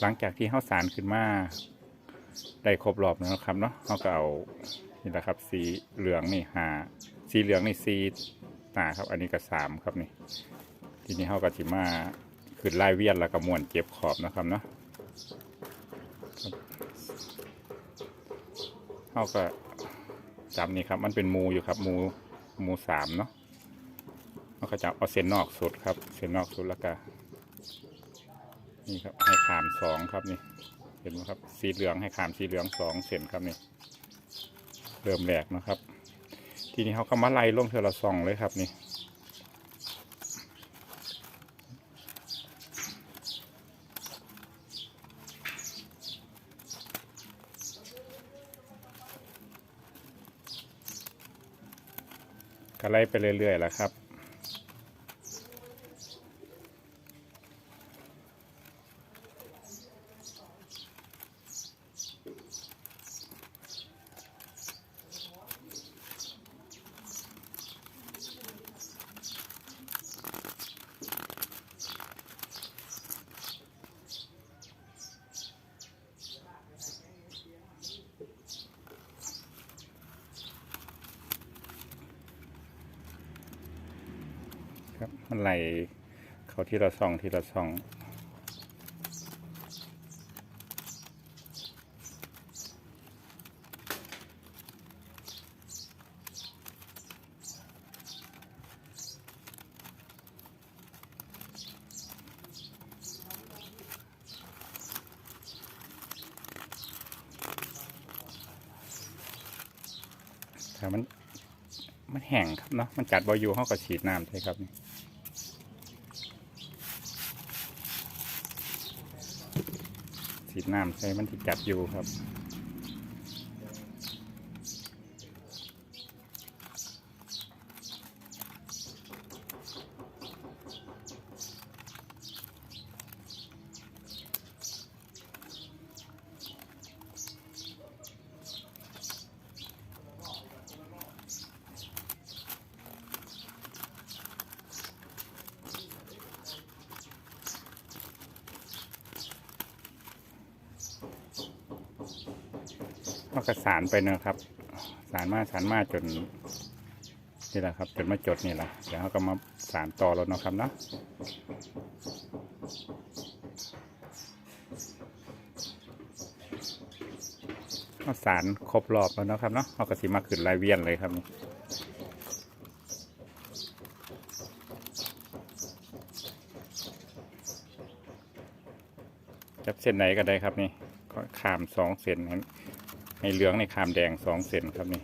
หลังจากที่เฮาสารขึ้นมาได้ครบรอบแล้วนะครับเนาะเฮาก็เอานี่แหละครับ สีเหลืองนี่หาสีเหลืองนี่สีหนาครับ อันนี้ก็สามครับนี่ ทีนี้เฮาก็สิมาขึ้นไล่เวียนแล้วก็ม้วนเก็บขอบนะครับเนาะเฮาก็จับนี่ครับ มันเป็นมูอยู่ครับ มูมูสามเนาะเฮาก็จะเอาเส้นนอกสุดครับ เส้นนอกสุดแล้วก็ นี่ครับให้ขามสองครับนี่ เห็นไหมครับ สีเหลืองให้ขามสีเหลืองสองเส้นครับนี่เริ่มแหลกนะครับ ทีนี้เขาก็มาไล่ลงเทอละซองเลยครับนี่ก็ไล่ไปเรื่อยๆแล้วครับ มันไหลเขาที่เราส่องที่เราส่องถ้ามันมันแห้งครับเนาะมันจัดบอยู่เขาก็ฉีดน้ำใช่ครับนี่ฉีด น้ำใช่มันที่จับอยู่ครับ ก็กระสานไปนะครับ สารมาสารมาจนนี่แหละครับจนมาจดนี่แหละเดี๋ยวเขาก็มาสารต่อแล้วนะครับเนาะก็สารครบรอบแล้วนะครับเนาะเขาก็สิมาขึ้นลายเวียนเลยครับจับเส้นไหนก็ได้ครับนี่ ก็ขามสองเซนนให้ให้เหลืองในขามแดงสองเซนครับนี่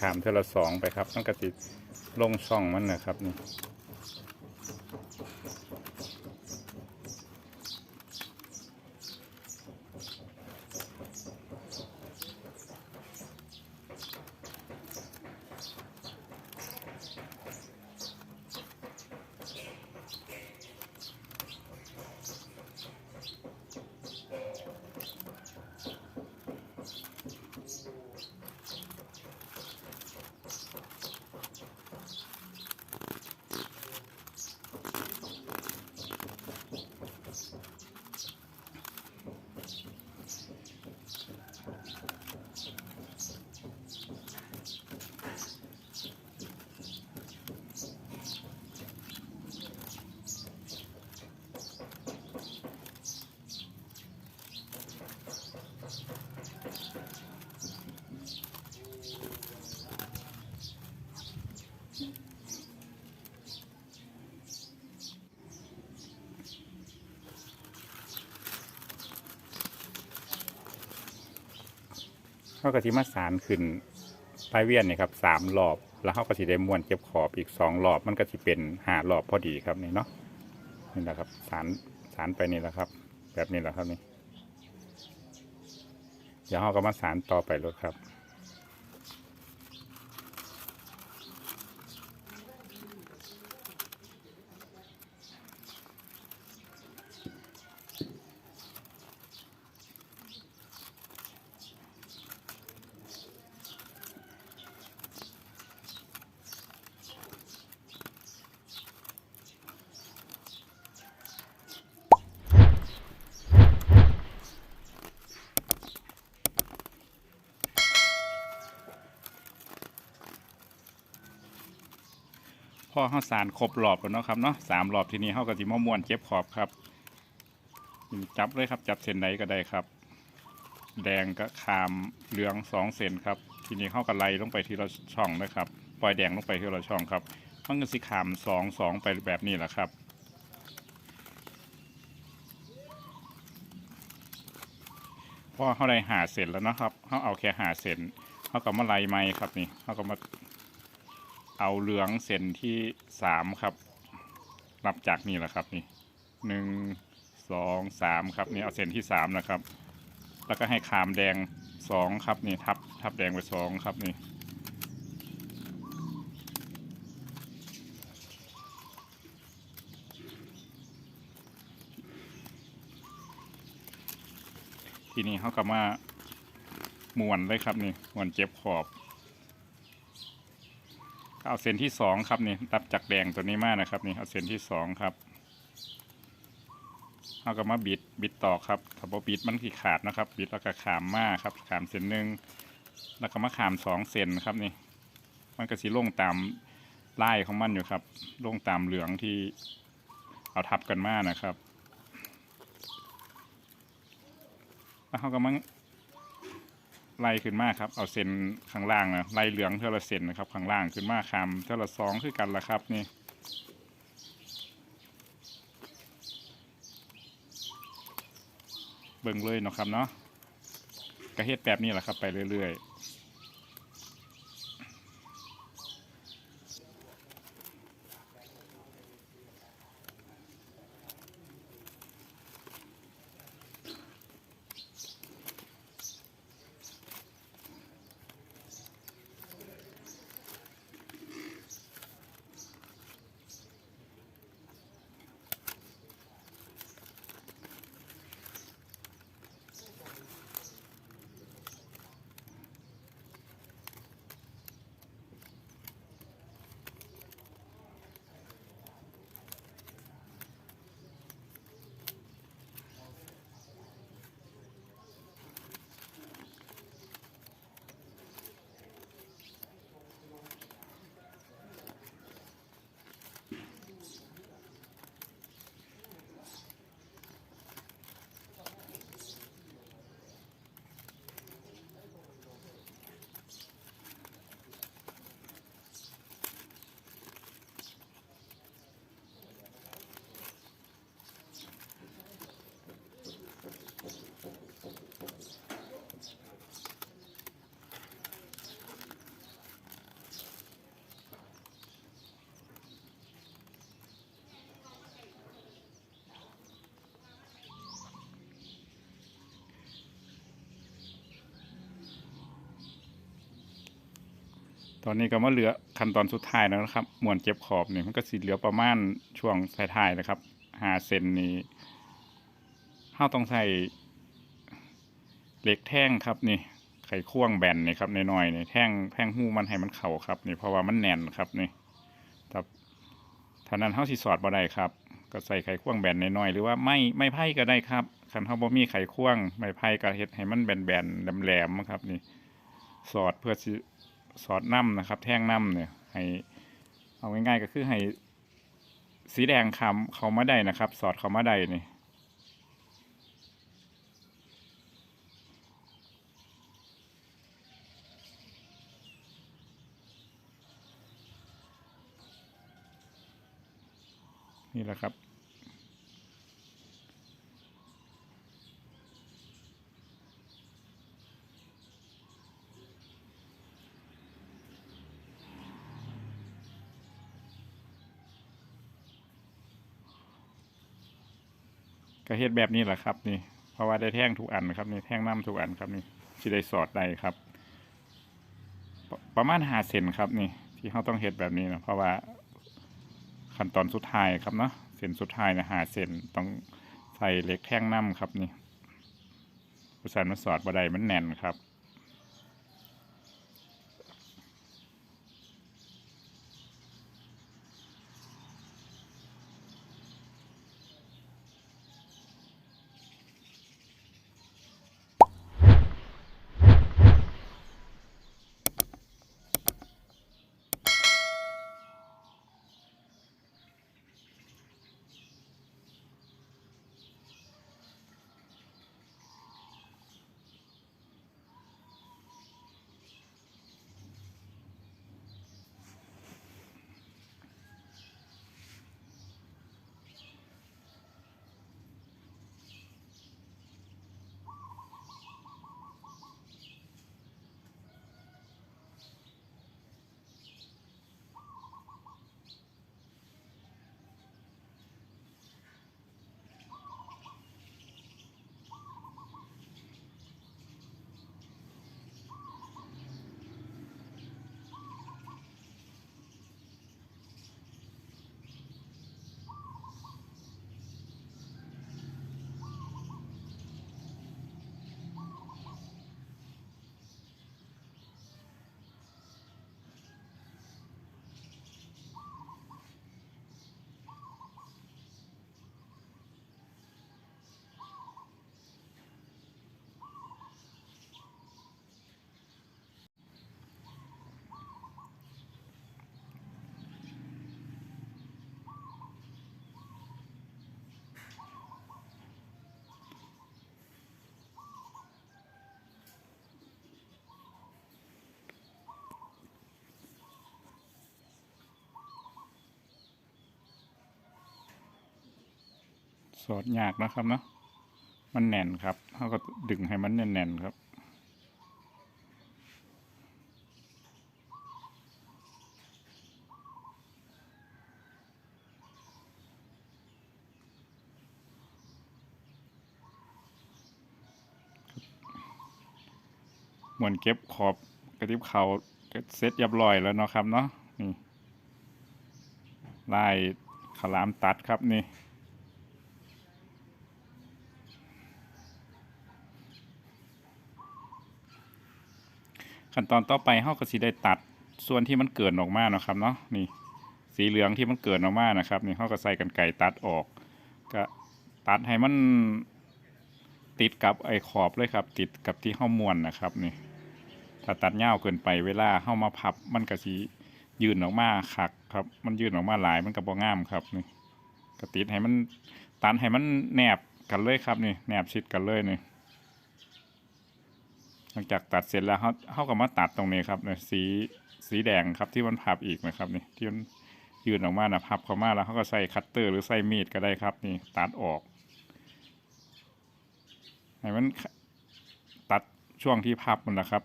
ขามเทอละสองไปครับต้องกติดลงช่องมันนะครับนี่ เขาก็สิมาสารขึ้นปลายเวียนนี่ครับสามรอบ แล้วเขาก็สิได้ม้วนเก็บขอบอีกสองรอบมันก็สิเป็นห้ารอบพอดีครับนี่เนาะนี่แหละครับสารสารไปนี่แหละครับ แบบนี้แหละครับนี่เดี๋ยวเขาก็มาสารต่อไปรถครับ อเฮาสารครบรอบแล้วเนาะครับเนาะสามรอบทีนี้เฮาก็สิมาม้วนเจ็บขอบครับจับเลยครับ จับเส้นไหนก็ได้ครับ แดงก็ขามเหลืองสองเส้นครับ ทีนี้เฮาก็ไล่ลงไปทีละช่องนะครับ ปล่อยแดงลงไปทีละช่องครับมันก็สิขามสองสองไปแบบนี้แหละครับพอเขาได้หาเสร็จแล้วนะครับเขาเอาแค่หาเส้นเขาก็มาไล่ไม้ครับนี่เขาก็มา เอาเหลืองเส้นที่สามครับรับจากนี่แหละครับนี่หนึ่งสองสามครับนี่เอาเส้นที่สามนะครับ แล้วก็ให้ขามแดงสองครับนี่ทับทับแดงไปสองครับนี่ทีนี้เขาก็มาม้วนเลยครับนี่ม้วนเจ็บขอบ ก็เอาเส้นที่สองครับนี่ตัดจากแดงตัวนี้มากนะครับนี่เอาเส้นที่สองครับเขาก็มาบิดบิดต่อครับถ้าบ่บิดมันขีขาดนะครับ บิดแล้วก็ขามมากครับ ขามเส้นหนึ่งแล้วก็มาขามสองเส้นครับนี่ มันก็สีลงตามลายของมันอยู่ครับลงตามเหลืองที่เอาทับกันมากนะครับแล้วเขาก็มา ไล่ขึ้นมาครับ เอาเส้นข้างล่างนะไล่เหลืองเท่าละเส้นนะครับ ข้างล่างขึ้นมาคำเท่าละสองคือกันละครับนี่เบิ่งเลยเนาะครับเนาะกระเฮ็ดแบบนี้แหละครับไปเรื่อยๆ อนนี้ก็มาเหลือขั้นตอนสุดท้ายแล้วนะครับม้วนเจ็บขอบนี่มันก็สีเหลือประมาณช่วงท้ายๆนะครับหาเซนนี้เราต้องใส่เหล็กแท่งครับนี่ไขควงแบนนี่ครับน้อยๆนี่แท่งแท่งหูมันให้มันเข่าครับนี่เพราะว่ามันแน่นครับนี่ครับท่านั้นเฮาสิสอดบ่ได้ครับ ก็ใส่ไขควงแบนน้อยๆหรือว่าไม่ไม่ไพ่ก็ได้ครับคันเฮาบ่มีไขควงไม่ไพ่ก็เฮ็ดให้มันแบนๆแหลมๆครับนี่สอดเพื่อ สอดน้ำนะครับ แท่งน้ำเนี่ยให้เอาง่ายๆก็คือให้สีแดงคำเขามาได้นะครับ สอดเขามาได้นี่นี่แหละครับ ก็เฮ็ดแบบนี้แหละครับ นี่ เพราะว่าได้แท่งทุกอันครับนี่แท่งน้ำทุกอันครับนี่ที่ได้สอดได้ครับ ประมาณหาเซนครับนี่ ที่เขาต้องเฮ็ดแบบนี้นะเพราะว่าขั้นตอนสุดท้ายครับเนาะเส้นสุดท้ายนะหาเส้นต้องใส่เหล็กแท่งน้ำครับนี่ประสานมาสอดบัได้มันแน่นครับ สอดยากนะครับเนาะมันแน่นครับเขาก็ดึงให้มันแน่นๆครับเหมือนเก็บขอบกระติบเขาเสร็จเรียบร้อยแล้วเนาะครับเนาะนี่ลายขลามตัดครับนี่ ขั้นตอนต่อไปเฮาก็สิได้ตัดส่วนที่มันเกิดออกมาเนาะครับเนาะนี่สีเหลืองที่มันเกิดออกมานะครับนี่เฮาก็ใส่กันไก่ตัดออก ก็ตัดให้มันติดกับไอ้ขอบเลยครับ ติดกับที่เฮาม้วนนะครับนี่ถ้าตัดเง่าวเกินไปเวลาเฮามาพับมันก็สิยืนออกมาคักครับ มันยืนออกมาหลายมันก็บ่งามครับนี่ก็ติดให้มันตัดให้มันแนบกันเลยครับนี่แนบชิดกันเลยนี่ ลังจากตัดเสร็จแล้วเขาเขาก็มาตัดตรงนี้ครับเนี่ยสีสีแดงครับที่มันพับอีกนะครับนี่ที่มันยืนออกมานะพับเข้ามาแล้วเขาก็ใส่คัตเตอร์หรือใส่มีดก็ได้ครับ นี่ตัดออกให้มันตัดช่วงที่พับมันนะครับ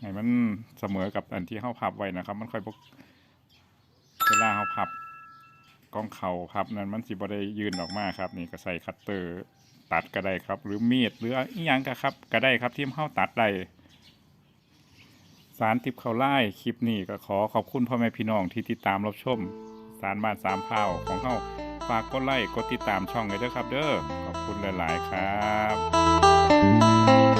ให้มันเสมอกับอันที่เขาพับไว้นะครับ มันค่อยบกเวลาเขาพับกล้องเข่าพับนั้นมันสิบ่ได้ยืนออกมาครับ นี่ก็ใส่คัตเตอร์ตัดก็ได้ครับ หรือมีดหรืออีหยังก็ครับ ก็ได้ครับที่เข้าตัดได้ สารติบเขาไล่คลิปนี้ก็ขอขอบคุณพ่อแม่พี่น้องที่ติดตามรับชม สารบ้านสามเผาของเขาฝากกดไลค์กดติดตามช่องเลยเด้อครับ เด้อขอบคุณหลาย ๆ ครับ